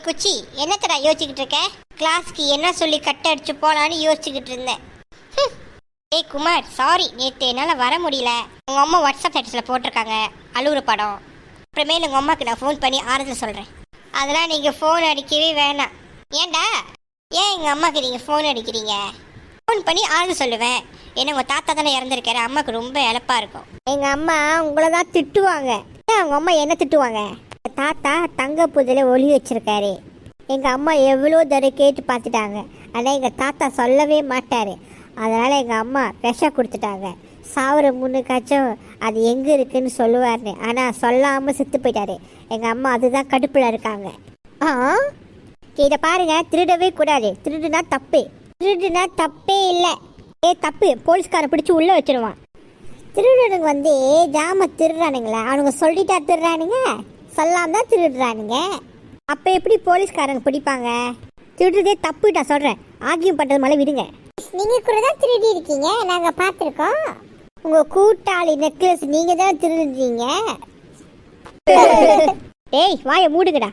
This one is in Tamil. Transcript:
ஏய் குச்சி என்னத்தடா யோசிச்சுக்கிட்டு இருக்க? கிளாஸ்க்கு என்ன சொல்லி கட் அடிச்சு போலான்னு யோசிச்சுக்கிட்டு இருந்தேன். ஏய் குமார் சாரி நேற்று என்னால் வர முடியல. உங்கள் அம்மா வாட்ஸ்அப் ஸ்டேட்டஸில் போட்டிருக்காங்க அழுகுற படம். அப்புறமே உங்கள் அம்மாவுக்கு நான் ஃபோன் பண்ணி ஆறுதல் சொல்கிறேன் அதெல்லாம் நீங்கள் ஃபோன் அடிக்கவே வேணாம். ஏண்டா ஏன் எங்கள் அம்மாவுக்கு நீங்கள் ஃபோன் அடிக்கிறீங்க? ஃபோன் பண்ணி ஆறுதல் சொல்லுவேன். ஏன்னா உங்கள் தாத்தா தானே இறந்துருக்காரு அம்மாவுக்கு ரொம்ப இழப்பாக இருக்கும். எங்கள் அம்மா உங்களை தான் திட்டுவாங்க. ஏன் உங்கள் அம்மா என்ன திட்டுவாங்க? தாத்தா தங்க புதில ஒளி வச்சிருக்காரு. எங்கள் அம்மா எவ்வளோ தடவை கேட்டு பார்த்துட்டாங்க. ஆனால் எங்கள் தாத்தா சொல்லவே மாட்டார். அதனால் எங்கள் அம்மா விஷம் கொடுத்துட்டாங்க. சாவர முன்னுக்காச்சும் அது எங்கே இருக்குன்னு சொல்லுவார்னு ஆனால் சொல்லாமல் செத்து போயிட்டாரு. எங்கள் அம்மா அதுதான் கடுப்பில் இருக்காங்க. ஆ? இதை பாருங்க திருடவே கூடாது. திருடுனா தப்பு. திருடுனா தப்பே இல்லை. ஏ தப்பு. போலீஸ்காரன் பிடிச்சி உள்ளே வச்சிருவான். திருடனுங்க வந்து ஜாம திருடுறானுங்களா. அவனுங்க சொல்லிட்டா திருடுறானுங்க. சொல்லாம தான் திருடுறானுங்க. அப்போ எப்படி போலீஸ்காரங்க பிடிப்பாங்க? திருடுறதே தப்புட்டா சொல்கிறேன் ஆகியம் பண்ணுறது மேலே விடுங்க. நீங்கள் கூட தான் திருடி இருக்கீங்க. நாங்கள் பார்த்துருக்கோம். உங்கள் கூட்டாளி நெக்லஸ் நீங்கள் தான் திருடுறீங்க ஏய் வாயை மூடுங்கடா.